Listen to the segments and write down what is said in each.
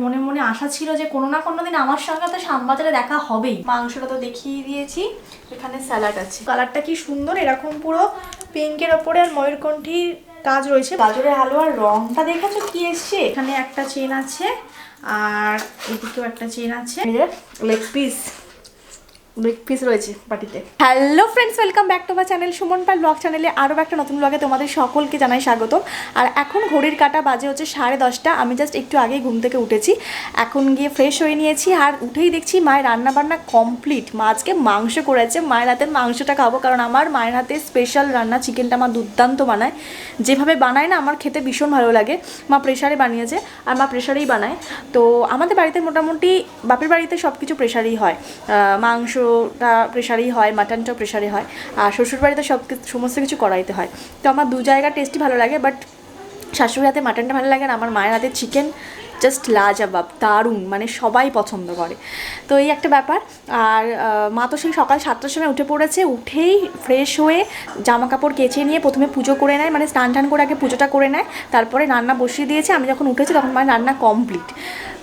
মনে মনে আশা ছিল যে কোনো না কোনো দিন আমার সঙ্গে তো শ্যামবাজারে দেখা হবেই। মাংসটা তো দেখিয়ে দিয়েছি, এখানে স্যালাড আছে। কালারটা কি সুন্দর, এরকম পুরো পিঙ্কের ওপরে আর ময়ূরকণ্ঠীর কাজ রয়েছে। গাজরের হালুয়ার রংটা দেখেছ কি এসছে? এখানে একটা চেন আছে, আর এদিকেও একটা চেন আছে। লেগ পিস পিস রয়েছে বাটিতে hello friends welcome back to my channel Suman Pal blog চ্যানেলে আরও একটা নতুন ব্লগে তোমাদের সকলকে জানাই স্বাগত। আর এখন ঘড়ির কাটা বাজে হচ্ছে সাড়ে দশটা আমি জাস্ট একটু আগেই ঘুম থেকে উঠেছি। এখন গিয়ে ফ্রেশ হয়ে নিয়েছি আর উঠেই দেখছি মায়ের রান্নাবান্না কমপ্লিট মা আজকে মাংস করেছে মায়ের হাতের মাংসটা খাব কারণ আমার মায়ের হাতে স্পেশাল রান্না চিকেনটা আমার দুর্দান্ত বানায়। যেভাবে বানায় না আমার খেতে ভীষণ ভালো লাগে। মা প্রেশারে বানিয়েছে আর মা প্রেশারেই বানায়। তো আমাদের বাড়িতে মোটামুটি বাপের বাড়িতে সব কিছু প্রেশারেই হয়। আহ, মাংসটা প্রেশারেই হয়, মাটনটাও প্রেশারে হয়, আর শ্বশুরবাড়িতে সব সমস্ত কিছু করাইতে হয়। তো আমার দু জায়গা টেস্টই ভালো লাগে বাট শাশুড়ির হাতে মাটনটা ভালো লাগে আর আমার মায়ের হাতে চিকেন জাস্ট লাজবাব, দারুণ মানে সবাই পছন্দ করে। তো এই একটা ব্যাপার, আর মা তো সেই সকাল সাতটার সময় উঠে পড়েছে, উঠেই ফ্রেশ হয়ে জামা কাপড় কেচে নিয়ে প্রথমে পুজো করে নেয় মানে স্নান টান করে আগে পুজোটা করে নেয়, তারপরে রান্না বসিয়ে দিয়েছে, আমি যখন উঠেছি তখন মায়ের রান্না কমপ্লিট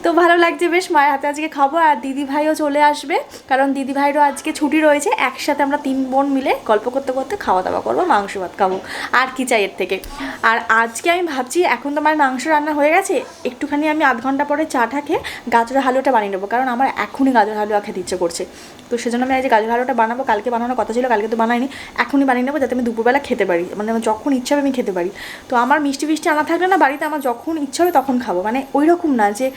তো ভালো লাগছে, বেশ মায়ের হাতে আজকে খাব। আর দিদি ভাইও চলে আসবে, কারণ দিদি ভাইরও আজকে ছুটি রয়েছে। একসাথে আমরা তিন বোন মিলে গল্প করতে করতে খাওয়া দাওয়া করব, মাংস ভাত খাব। আর কি চাই এর থেকে? আর আজকে আমি ভাবছি, এখন তো আমার মাংস রান্না হয়ে গেছে, একটুখানি আমি আধ ঘণ্টা পরে চাটা খেয়ে গাজরের হালুয়াটা বানিয়ে নেব, কারণ আমার এখনই গাজর হালুয়া খেতে ইচ্ছে করছে। তো সেজন্য আমি আজ গাজর হালুয়াটা বানাবো, কালকে বানানোর কথা ছিল, কালকে তো বানাইনি, এখনই বানিয়ে নেব, যাতে আমি দুপুরবেলা খেতে পারি। মানে যখন ইচ্ছা হবে আমি খেতে পারি। তো আমার মিষ্টি ফিষ্টি আনা থাকলে না, বাড়িতে আমার যখন ইচ্ছা হবে তখন খাব। মানে ওই রকম না যে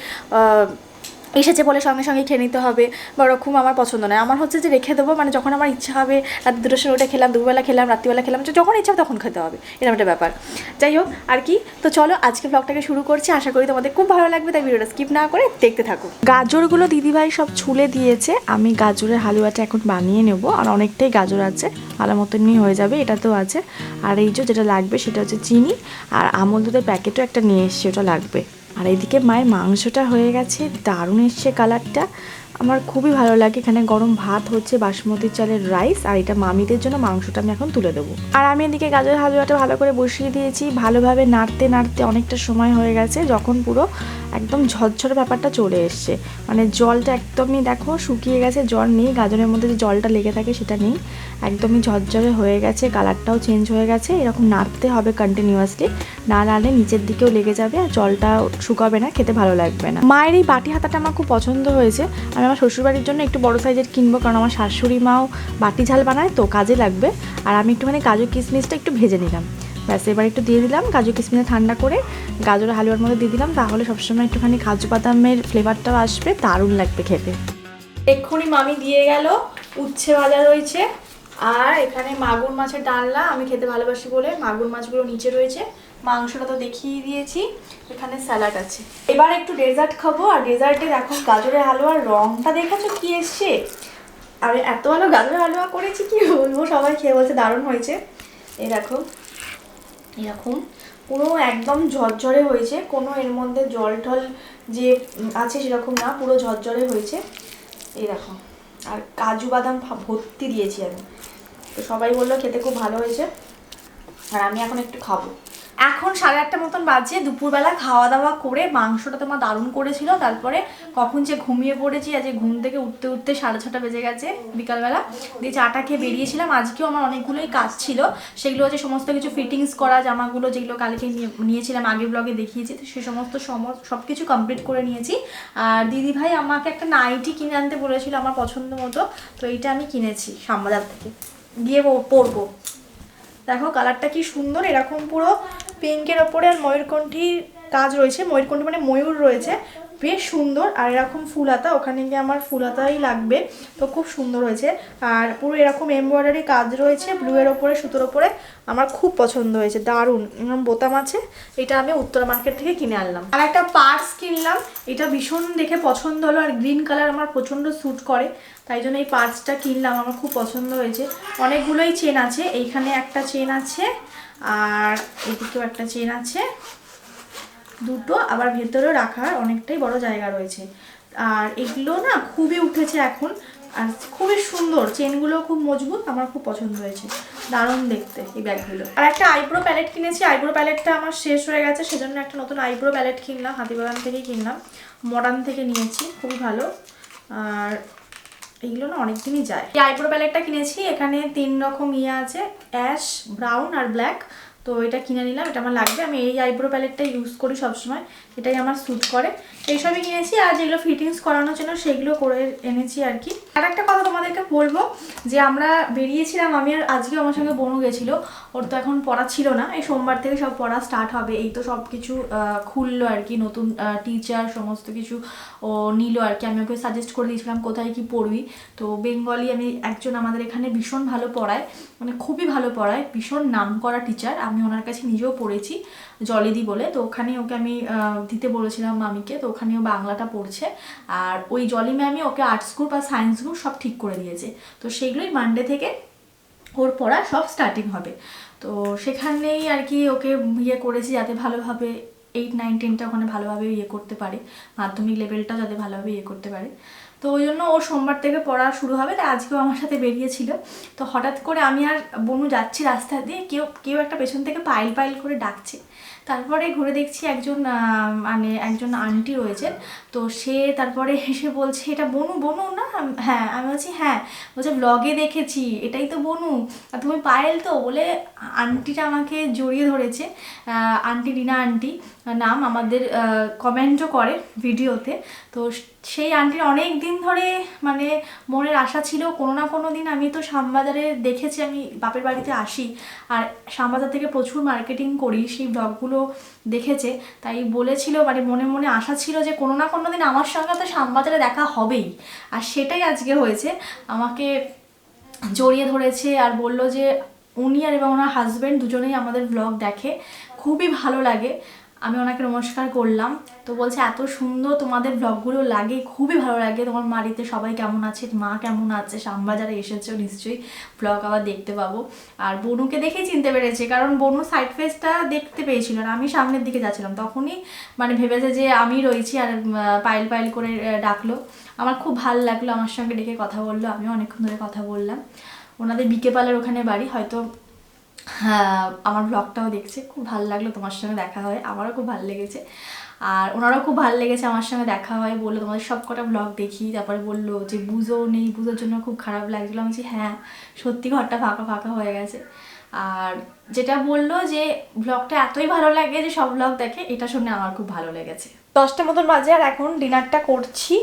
এসেছে বলে সঙ্গে সঙ্গে খেয়ে নিতে হবে। বা ওরকম আমার পছন্দ নয়। আমার হচ্ছে যে রেখে দেবো মানে যখন আমার ইচ্ছা হবে, রাত দুটোর সময় উঠে খেলাম, দুপুরবেলা খেলাম, রাত্রিবেলা খেলাম যখন ইচ্ছা তখন খেতে হবে। এরকম একটা ব্যাপার। যাই হোক, আর কি? তো চলো, আজকে ব্লগটাকে শুরু করছি। আশা করি তোমাদের খুব ভালো লাগবে, তাই ভিডিওটা স্কিপ না করে দেখতে থাকো। গাজরগুলো দিদিভাই সব ছুলে দিয়েছে। আমি গাজরের হালুয়াটা এখন বানিয়ে নেব, আর অনেকটাই গাজর আছে। ভালো মতনই হয়ে যাবে এটা তো আছে। আর এই যে যেটা লাগবে সেটা হচ্ছে চিনি, আর আমল দুধের প্যাকেটও একটা নিয়ে এসছে, ওটা লাগবে। আর এদিকে মায়ের মাংসটা হয়ে গেছে দারুণ এসছে কালারটা আমার খুবই ভালো লাগে এখানে গরম ভাত হচ্ছে, বাসমতি চালের রাইস আর এটা মামিদের জন্য মাংসটা আমি এখন তুলে দেবো। আর আমি এদিকে গাজর হালুয়াটা ভালো করে বসিয়ে দিয়েছি, ভালোভাবে নাড়তে নাড়তে অনেকটা সময় হয়ে গেছে, যখন পুরো একদম ঝরঝরে ব্যাপারটা চলে এসছে। মানে জলটা একদমই দেখো শুকিয়ে গেছে, জল নেই, গাজরের মধ্যে যে জলটা লেগে থাকে সেটা নেই। একদমই ঝরঝরে হয়ে গেছে, কালারটাও চেঞ্জ হয়ে গেছে, এরকম নাড়তে হবে কন্টিনিউয়াসলি না নাড়লে নিচের দিকেও লেগে যাবে আর জলটা শুকাবে না, খেতে ভালো লাগবে না। মায়ের এই বাটি হাতাটা আমার খুব পছন্দ হয়েছে আমি আমার শ্বশুরবাড়ির জন্য একটু বড় সাইজের কিনবো, কারণ আমার শাশুড়ি মাও বাটি ঝাল বানায়, তো কাজে লাগবে। আর আমি একটুখানি কাজু কিশমিশটা একটু ভেজে নিলাম। ব্যাস, এবার একটু দিয়ে দিলাম কাজু কিশমিশে ঠান্ডা করে। গাজর হালুয়ার মধ্যে দিয়ে দিলাম, তাহলে সবসময় একটুখানি কাজু বাদামের ফ্লেভারটাও আসবে, দারুণ লাগবে খেতে। এক্ষুনি মামি দিয়ে গেল, উচ্ছে ভাজা রয়েছে। আর এখানে মাগুর মাছের ডালনা, আমি খেতে ভালোবাসি বলে মাগুর মাছগুলো নিচে রয়েছে। মাংসটা তো দেখিয়ে দিয়েছি, এখানে স্যালাড আছে। এবার একটু ডেজার্ট খাব, আর ডেজার্টে দেখো গাজরের হালুয়ার রংটা দেখেছ কি এসছে? আর, এত ভালো গাজরের হালুয়া করেছি কি বলব? সবাই খেয়ে বলছে দারুণ হয়েছে। এই দেখো, এরকম পুরো একদম ঝরঝরে হয়েছে, কোনো এর মধ্যে জল টল যে আছে সেরকম না, পুরো ঝরঝরে হয়েছে। এই দেখো, আর কাজু বাদাম ভর্তি দিয়েছি আমি। তো সবাই বলল খেতে খুব ভালো হয়েছে, আর আমি এখন একটু খাব। এখন সাড়ে আটটা মতন বাজে, দুপুরবেলা খাওয়া দাওয়া করে মাংসটা তোমার দারুণ করেছিল, তারপরে কখন যে ঘুমিয়ে পড়েছি, আজ ঘুম থেকে উঠতে উঠতে সাড়ে ছটা বেজে গেছে বিকালবেলা। দিয়ে চাটা খেয়ে বেরিয়েছিলাম, আজকেও আমার অনেকগুলোই কাজ ছিল, সেগুলো হচ্ছে সমস্ত কিছু ফিটিংস করা, জামাগুলো যেগুলো কালকে নিয়ে- নিয়েছিলাম, আগে ব্লগে দেখিয়েছি, তো সে সমস্ত সম- সব কিছু কমপ্লিট করে নিয়েছি। আর দিদি ভাই আমাকে একটা নাইটি কিনে আনতে বলেছিল আমার পছন্দ মতো, তো এইটা আমি কিনেছি শ্যামবাজার থেকে। গিয়ে পরবো। দেখো কালারটা কি সুন্দর, এরকম পুরো পিঙ্কের ওপরে আর ময়ূরকণ্ঠীর কাজ রয়েছে। ময়ূরকণ্ঠী মানে ময়ূর রয়েছে। বেশ সুন্দর আর এরকম ফুল হাতা ওখানে গিয়ে আমার ফুল হাতাই লাগবে। তো খুব সুন্দর হয়েছে। আর পুরো এরকম এমব্রয়ডারি কাজ রয়েছে ব্লু এর ওপরে, সুতোর ওপরে। আমার খুব পছন্দ হয়েছে, দারুণ। এরকম বোতাম আছে, এটা আমি উত্তরা মার্কেট থেকে কিনে আনলাম। আর একটা পার্স কিনলাম, এটা ভীষণ দেখে পছন্দ হলো। আর গ্রিন কালার আমার প্রচণ্ড স্যুট করে। তাই জন্য এই পার্সটা কিনলাম, আমার খুব পছন্দ হয়েছে। অনেকগুলোই চেন আছে, এইখানে একটা চেন আছে, আর এদিকেও একটা চেন আছে। দুটো, আবার ভেতরেও রাখার অনেকটাই বড় জায়গা রয়েছে। আর এগুলো না খুবই উঠেছে এখন, আর খুবই সুন্দর, চেনগুলো খুব মজবুত, আমার খুব পছন্দ হয়েছে। দারুণ দেখতে এই ব্যাগগুলো। আর একটা আইব্রো প্যালেট কিনেছি, আইব্রো প্যালেটটা আমার শেষ হয়ে গেছে, সেজন্য একটা নতুন আইব্রো প্যালেট কিনলাম, হাতিবাগান থেকেই কিনলাম। মডার্ন থেকে নিয়েছি, খুবই ভালো। আর এইগুলো না অনেকদিনই যায়। এই আইব্রো প্যালেটটা কিনেছি, এখানে তিন রকম ইয়ে আছে অ্যাশ ব্রাউন আর ব্ল্যাক তো এটা কিনে নিলাম, এটা আমার লাগবে। আমি এই আইব্রো প্যালেটটা ইউজ করি সবসময়, এটাই আমার স্যুট করে। এইসবই কিনেছি আর যেগুলো ফিটিংস করানোর জন্য সেগুলো করে এনেছি আর কি। আর একটা কথা তোমাদেরকে বলব, যে আমরা বেরিয়েছিলাম, আমি আর আজকে আমার সঙ্গে বনু গেছিল, ওর তো এখন পড়া ছিল না, এই সোমবার থেকে সব পড়া স্টার্ট হবে, এই তো সব কিছু খুললো আর কি, নতুন টিচার সমস্ত কিছু ও নিল আর কি। আমি ওকে সাজেস্ট করে দিয়েছিলাম, কোথায় কি পড়বি? তো বেঙ্গলি আমি একজন আমাদের এখানে ভীষণ ভালো পড়ায় মানে খুবই ভালো পড়ায়, ভীষণ নাম করা টিচার আমি ওনার কাছে নিজেও পড়েছি, জলেদি বলে। তো ওখানে ওকে আমি দিতে বলেছিলাম মামিকে। তো ওখানে ও বাংলাটা পড়ছে। আর ওই জলি ম্যামই ওকে আর্টস গ্রুপ আর সায়েন্স গ্রুপ সব ঠিক করে দিয়েছে। তো সেগুলোই মানডে থেকে ওর পড়া সব স্টার্টিং হবে। তো সেখানেই আর কি ওকে ইয়ে করেছি যাতে ভালোভাবে এইট নাইন টেনটা ওখানে ভালোভাবে ইয়ে করতে পারে। মাধ্যমিক লেভেলটাও যাতে ভালোভাবে ইয়ে করতে পারে। তো ওই জন্য ও সোমবার থেকে পড়া শুরু হবে তাই আজকেও আমার সাথে বেরিয়েছিল। তো হঠাৎ করে আমি আর বনু যাচ্ছি রাস্তা দিয়ে, কেউ কেউ একটা পেছন থেকে পাইল পাইল করে ডাকছে। তারপরে ঘুরে দেখছি একজন মানে একজন আন্টি রয়েছেন তো সে তারপরে এসে বলছে, এটা বনু বনু না? হ্যাঁ আমি বলছি হ্যাঁ। বলছে ব্লগে দেখেছি, এটাই তো বনু। আর তুমি পায়েল তো? বলে আন্টিটা আমাকে জড়িয়ে ধরেছে আন্টি রিনা আন্টি নাম আমাদের কমেন্টও করে ভিডিওতে তো সেই আন্টির অনেক দিন ধরে মানে মনের আশা ছিল, কোনো না কোনো দিন আমি তো শ্যামবাজারে দেখেছি, আমি বাপের বাড়িতে আসি। আর শ্যামবাজার থেকে প্রচুর মার্কেটিং করি, সেই ব্লগগুলো দেখেছে। তাই বলেছিল মানে মনে মনে আশা ছিল যে কোনো না কোনো দিন আমার সঙ্গে তো শ্যামবাজারে দেখা হবেই। আর সেটাই আজকে হয়েছে। আমাকে জড়িয়ে ধরেছে আর বলল যে উনি আর এবং ওনার হাজব্যান্ড দুজনেই আমাদের ব্লগ দেখে। খুবই ভালো লাগে। আমি ওনাকে নমস্কার করলাম। তো বলছে, এত সুন্দর তোমাদের ব্লগগুলো লাগে, খুবই ভালো লাগে। তোমার বাড়িতে সবাই কেমন আছে? মা কেমন আছে? শ্যামবাজারে এসেছ নিশ্চয়ই। ব্লগ আবার দেখতে পাবো। আর বনুকে দেখেই চিনতে পেরেছে, কারণ বনু সাইড ফেসটা দেখতে পেয়েছিল আর আমি সামনের দিকে যাচ্ছিলাম, তখনই মানে ভেবেছে যে আমি রয়েছি আর পাইল পাইল করে ডাকলো। আমার খুব ভালো লাগল, আমার সঙ্গে ডেকে কথা বলল। আমিও অনেকক্ষণ ধরে কথা বললাম। ওনাদের বিকেপালের ওখানে বাড়ি, হয়তো হ্যাঁ আমার ব্লগটাও দেখছে, খুব ভালো লাগল তোমার সঙ্গে দেখা হয়, আমারও খুব ভালো লেগেছে। আর ওনারাও খুব ভালো লেগেছে আমার সঙ্গে দেখা হয়, বলল তোমাদের সব কটা ব্লগ দেখি, তারপরে বলল যে বুঝো নেই, বুঝোর জন্য খুব খারাপ লাগছিল। আমি বলছি হ্যাঁ সত্যি ঘরটা ফাঁকা ফাঁকা হয়ে গেছে। আর যেটা বলল যে ব্লগটা এতই ভালো লাগে যে সব ব্লগ দেখে, এটা শুনে আমার খুব ভালো লেগেছে। দশটা মতন বাজে আর এখন ডিনারটা করছি।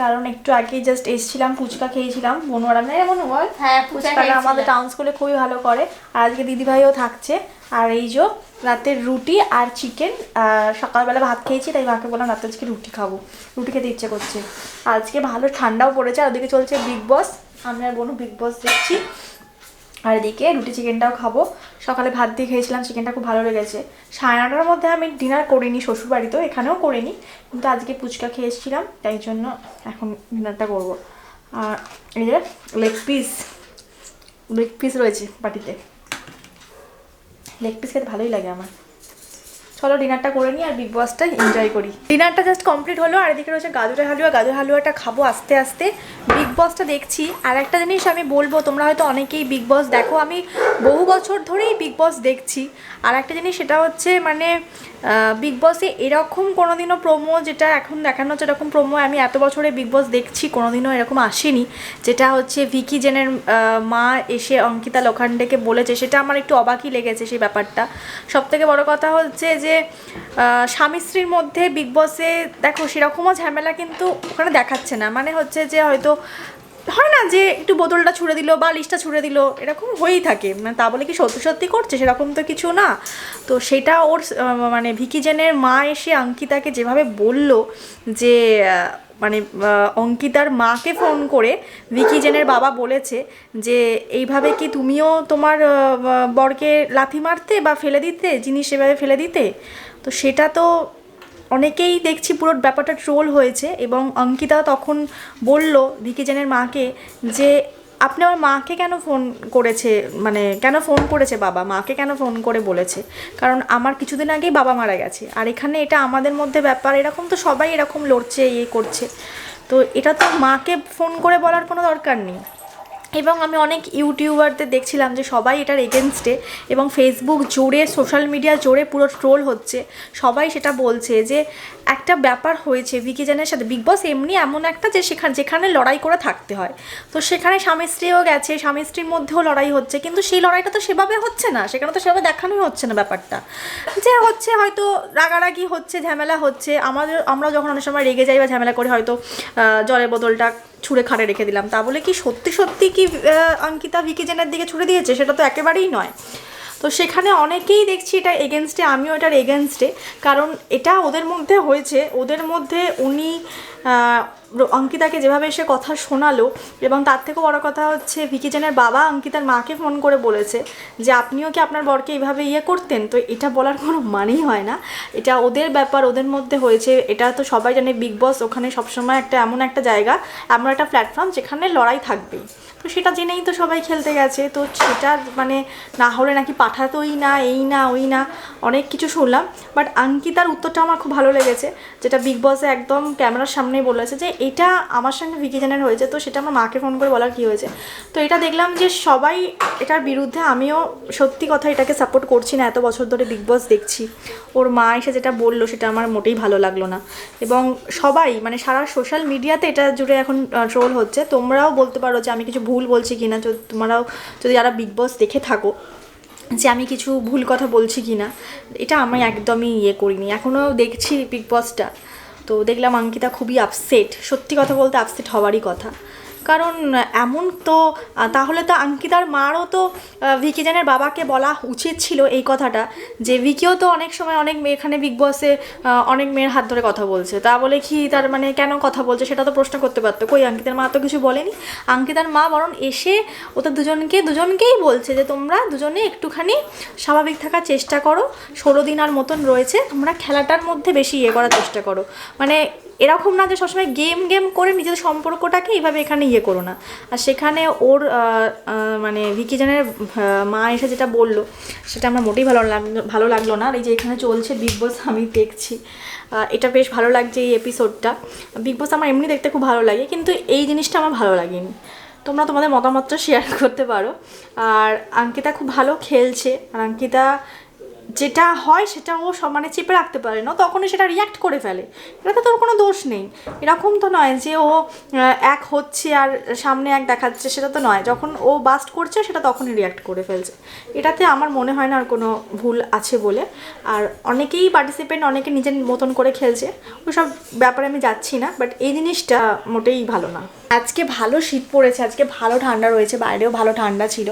কারণ একটু আগে জাস্ট এসছিলাম ফুচকা খেয়েছিলাম মনোয়ারা না এমন বল হ্যাঁ, ফুচকা ফুচকাটা আমাদের টাউন স্কুলে খুবই ভালো করে। আর আজকে দিদিভাইও থাকছে। আর এই যে রাতের রুটি আর চিকেন সকালবেলা ভাত খেয়েছি তাই মাকে বললাম রাতে আজকে রুটি খাব। রুটি খেতে ইচ্ছে করছে। আজকে ভালো ঠান্ডাও পড়েছে আর ওদিকে চলছে বিগ বস আমি আর বোনও বিগ বস দেখছি। আর এদিকে রুটি চিকেনটাও খাব। সকালে ভাত দিয়ে খেয়েছিলাম, চিকেনটা খুব ভালো লেগেছে। সাড়ে নটার মধ্যে আমি ডিনার করিনি শ্বশুরবাড়িতেও এখানেও করিনি। কিন্তু আজকে ফুচকা খেয়ে এসেছিলাম তাই জন্য এখন ডিনারটা করব। আর এই যে লেগ পিস লেগ পিস রয়েছে বাটিতে। লেগ পিস খেতে ভালোই লাগে আমার। চলো ডিনারটা করে নিই আর বিগ বসটা এনজয় করি। ডিনারটা জাস্ট কমপ্লিট হলো, আর এদিকে রয়েছে গাজরের হালুয়া। গাজর হালুয়াটা খাব আস্তে আস্তে। বিগ বসটা দেখছি। আর একটা জিনিস আমি বলব, তোমরা হয়তো অনেকেই বিগ বস দেখো। আমি বহু বছর ধরেই বিগ বস দেখছি। আর একটা জিনিস সেটা হচ্ছে মানে বিগ বসে এরকম কোনোদিনও প্রোমো যেটা এখন দেখানো হচ্ছে, এরকম প্রোমো আমি এত বছরে বিগ বস দেখছি, কোনোদিনও এরকম আসেনি। যেটা হচ্ছে ভিকি জেনের মা এসে অঙ্কিতা লোখান্ডেকে বলেছে, সেটা আমার একটু অবাকই লেগেছে সেই ব্যাপারটা। সব থেকে বড় কথা হচ্ছে যে স্বামী স্ত্রীর মধ্যে বিগ বসে দেখো, সেরকমও ঝামেলা কিন্তু ওখানে দেখাচ্ছে না। মানে হচ্ছে যে হয়তো হয় না যে একটু বোতলটা ছুঁড়ে দিল বা লিস্টটা ছুঁড়ে দিল, এরকম হয়েই থাকে। মানে তা বলে কি সত্যি সত্যি করছে? সেরকম তো কিছু না। তো সেটা ওর মানে ভিকি জেনের মা এসে অঙ্কিতাকে যেভাবে বলল যে মানে অঙ্কিতার মাকে ফোন করে ভিকি জেনের বাবা বলেছে যে, এইভাবে কি তুমিও তোমার বরকে লাথি মারতে বা ফেলে দিতে, জিনিস এভাবে ফেলে দিতে? তো সেটা তো অনেকেই দেখছি পুরো ব্যাপারটা ট্রোল হয়েছে এবং অঙ্কিতা তখন বলল ভিকি জেনের মাকে যে, আপনি আমার মাকে কেন ফোন করেছে? মানে কেন ফোন করেছে বাবা? মাকে কেন ফোন করে বলেছে? কারণ আমার কিছুদিন আগেই বাবা মারা গেছে। আর এখানে এটা আমাদের মধ্যে ব্যাপার, এরকম তো সবাই এরকম লড়ছে ইয়ে করছে। তো এটা তো মাকে ফোন করে বলার কোনো দরকার নেই। এবং আমি অনেক ইউটিউবারদের দেখছিলাম যে সবাই এটার এগেনস্টে এবং ফেসবুক জোরে সোশ্যাল মিডিয়া জোরে পুরো ট্রোল হচ্ছে। সবাই সেটা বলছে যে একটা ব্যাপার হয়েছে ভিকি জানের সাথে। বিগ বস এমনি এমন একটা যে সেখানে, যেখানে লড়াই করে থাকতে হয়। তো সেখানে স্বামী স্ত্রীও গেছে, স্বামী স্ত্রীর মধ্যেও লড়াই হচ্ছে। কিন্তু সেই লড়াইটা তো সেভাবে হচ্ছে না। সেখানে তো সেভাবে দেখানোই হচ্ছে না ব্যাপারটা। যে হচ্ছে হয়তো রাগারাগি হচ্ছে, ঝামেলা হচ্ছে। আমাদের, আমরা যখন অনেক সময় রেগে যাই বা ঝামেলা করে, হয়তো জলের বোতলটা ছুঁড়ে খাড়ে রেখে দিলাম। তা বলে কি সত্যি সত্যি কি অঙ্কিতা ভিকি জেনের দিকে ছুঁড়ে দিয়েছে? সেটা তো একেবারেই নয়। তো সেখানে অনেকেই দেখছি এটা এগেনস্টে আমিও এটার এগেনস্টে কারণ এটা ওদের মধ্যে হয়েছে। ওদের মধ্যে উনি অঙ্কিতাকে যেভাবে এসে কথা শোনালো, এবং তার থেকেও বড় কথা হচ্ছে ভিকি জেনের বাবা অঙ্কিতার মাকে ফোন করে বলেছে যে, আপনিও কি আপনার বরকে এইভাবে ইয়ে করতেন? তো এটা বলার কোনো মানেই হয় না। এটা ওদের ব্যাপার, ওদের মধ্যে হয়েছে। এটা তো সবাই জানে বিগ বস ওখানে সবসময় একটা এমন একটা জায়গা। এমন একটা প্ল্যাটফর্ম যেখানে লড়াই থাকবেই। তো সেটা জেনেই তো সবাই খেলতে গেছে। তো সেটা মানে না হলে নাকি পাঠাতোই না, এই না, ওই না, অনেক কিছু শুনলাম। বাট অঙ্কিতার উত্তরটা আমার খুব ভালো লেগেছে, যেটা বিগ বসে একদম ক্যামেরার সামনেই বলেছে যে, এটা আমার সঙ্গে ভিকি জানের হয়েছে, তো সেটা আমার মাকে ফোন করে বলার কী হয়েছে? তো এটা দেখলাম যে সবাই এটার বিরুদ্ধে আমিও সত্যি কথা এটাকে সাপোর্ট করছি না, এত বছর ধরে বিগ বস দেখছি। ওর মা এসে যেটা বলল, সেটা আমার মোটেই ভালো লাগল না। এবং সবাই মানে সারা সোশ্যাল মিডিয়াতে এটা জুড়ে এখন ট্রোল হচ্ছে। তোমরাও বলতে পারো যে, আমি কিছু ভুল বলছি কিনা না তোমরাও যদি যারা বিগ বস দেখে থাকো যে আমি কিছু ভুল কথা বলছি কি না এটা আমি একদমই ইয়ে করিনি। এখনও দেখছি বিগ বসটা তো দেখলাম অঙ্কিতা খুবই আপসেট সত্যি কথা বলতে আপসেট হওয়ারই কথা। কারণ এমন তো তাহলে তো অঙ্কিতার মারও তো আহ, ভিকি জানের বাবাকে বলা উচিত ছিল এই কথাটা যে ভিকিও তো অনেক সময় অনেক মেয়ে এখানে বিগ বসে অনেক মেয়ের হাত ধরে কথা বলছে। তা বলে কি তার মানে কেন কথা বলছে সেটা তো প্রশ্ন করতে পারতো। কই অঙ্কিতার মা তো কিছু বলেনি। অঙ্কিতার মা বরং এসে ওদের দুজনকে দুজনকেই বলছে যে তোমরা দুজনে একটুখানি স্বাভাবিক থাকার চেষ্টা করো ষোলো দিন আর মতন রয়েছে তোমরা খেলাটার মধ্যে বেশি ইয়ে করার চেষ্টা করো। মানে এরকম না যে সবসময় গেম গেম করে নিজেদের সম্পর্কটাকে এইভাবে এখানে ইয়ে করো না। আর সেখানে ওর মানে ভিকি জানের মা এসে যেটা বলল, সেটা আমার মোটেই ভালো লাগল ভালো লাগল না। আর এই যে এখানে চলছে বিগ বস আমি দেখছি। এটা বেশ ভালো লাগছে এই এপিসোডটা বিগ বস আমার এমনি দেখতে খুব ভালো লাগে, কিন্তু এই জিনিসটা আমার ভালো লাগেনি। তোমরা তোমাদের মতামতটা শেয়ার করতে পারো। আর অঙ্কিতা খুব ভালো খেলছে। আর অঙ্কিতা যেটা হয় সেটা ও মানে চেপে রাখতে পারে না, তখনই সেটা রিয়াক্ট করে ফেলে। এটাতে তোর কোনো দোষ নেই। এরকম তো নয় যে ও এক হচ্ছে আর সামনে এক দেখাচ্ছে, সেটা তো নয়। যখন ও বাস্ট করছে, সেটা তখনই রিয়াক্ট করে ফেলছে। এটাতে আমার মনে হয় না আর কোনো ভুল আছে বলে। আর অনেকেই পার্টিসিপেন্ট অনেকে নিজের মতন করে খেলছে। ওসব ব্যাপারে আমি যাচ্ছি না বাট এই জিনিসটা মোটেই ভালো না। আজকে ভালো শীত পড়েছে, আজকে ভালো ঠান্ডা রয়েছে, বাইরেও ভালো ঠান্ডা ছিল।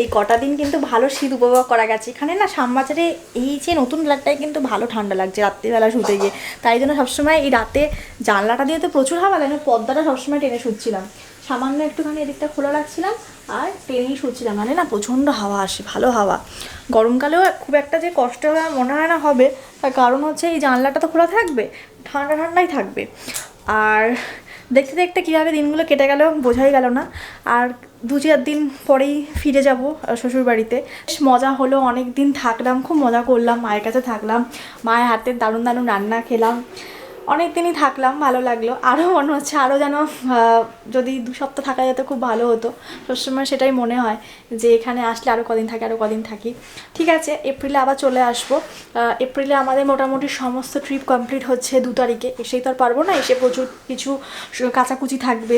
এই কটা দিন কিন্তু ভালো শীত উপভোগ করা গেছে। এখানে না শ্যামবাজারে এই যে নতুন ফ্ল্যাটটায় কিন্তু ভালো ঠান্ডা লাগছে, রাত্রিবেলা শুতে গিয়ে। তাই জন্য সবসময় এই রাতে জানলাটা দিয়ে তো প্রচুর হাওয়া লাগে পর্দাটা সবসময় টেনে শুচ্ছিলাম সামান্য একটুখানি এদিকটা খোলা রাখছিলাম আর টেনেই শুচ্ছিলাম মানে না প্রচণ্ড হাওয়া আসে, ভালো হাওয়া। গরমকালেও খুব একটা যে কষ্ট মনে হয় না হবে, তার কারণ হচ্ছে এই জানলাটা তো খোলা থাকবে, ঠান্ডা ঠান্ডাই থাকবে। আর দেখতে দেখতে কীভাবে দিনগুলো কেটে গেল বোঝাই গেল না। আর দু চার দিন পরেই ফিরে যাব শ্বশুর বাড়িতে বেশ মজা হলো অনেক দিন থাকলাম, খুব মজা করলাম, মায়ের কাছে থাকলাম। মায়ের হাতে দারুণ দারুণ রান্না খেলাম। অনেক দিনই থাকলাম, ভালো লাগল। আরও মনে হচ্ছে আরও যেন যদি দু সপ্তাহ থাকা যেত খুব ভালো হতো। সবসময় সেটাই মনে হয় যে এখানে আসলে আরও কদিন থাকি আরও কদিন থাকি। ঠিক আছে, এপ্রিলে আবার চলে আসব। এপ্রিলে আমাদের মোটামুটি সমস্ত ট্রিপ কমপ্লিট হচ্ছে দু তারিখে। এসেই তো আর পারব না, এসে প্রচুর কিছু কাচাকুচি থাকবে।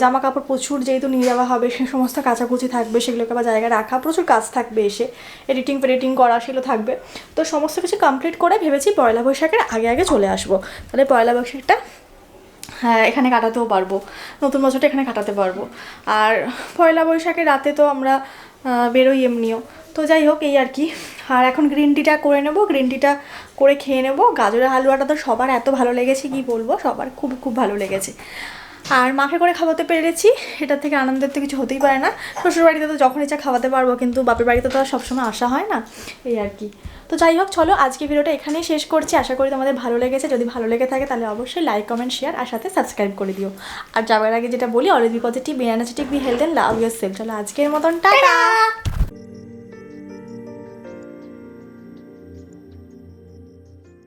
জামা কাপড় প্রচুর যেহেতু নিয়ে যাওয়া হবে, সে সমস্ত কাচাকুচি থাকবে, সেগুলোকে আবার জায়গায় রাখা, প্রচুর কাজ থাকবে এসে। এডিটিং ফেডিটিং করা সেগুলো থাকবে। তো সমস্ত কিছু কমপ্লিট করে ভেবেছি পয়লা বৈশাখের আগে আগে চলে আসব। তাহলে পয়লা বৈশাখটা হ্যাঁ এখানে কাটাতেও পারব। নতুন বছরটা এখানে কাটাতে পারব। আর পয়লা বৈশাখের রাতে তো আমরা বেরোই এমনিও। তো যাই হোক, এই আর কি। আর এখন গ্রিন টিটা করে নেব গ্রিন টিটা করে খেয়ে নেব। গাজরের হালুয়াটা তো সবার এত ভালো লেগেছে, কি বলব? সবার খুব খুব ভালো লেগেছে। আর মাকে করে খাওয়াতে পেরেছি এটার থেকে আনন্দের তো কিছু হতেই পারে না। শ্বশুর বাড়িতে তো যখন ইচ্ছা খাওয়াতে পারব, কিন্তু বাপের বাড়িতে তো সবসময় আসা হয় না, এই আর কি। তো যাই হোক, চলো আজকে ভিডিওটা এখানেই শেষ করছি। আশা করি তোমাদের ভালো লেগেছে। যদি ভালো লেগে থাকে, তাহলে অবশ্যই লাইক কমেন্ট শেয়ার আর সাথে সাবস্ক্রাইব করে দিও। আর যাওয়ার আগে যেটা বলি already positive energetic be health and love yourself চলো আজকের মতন টাটা!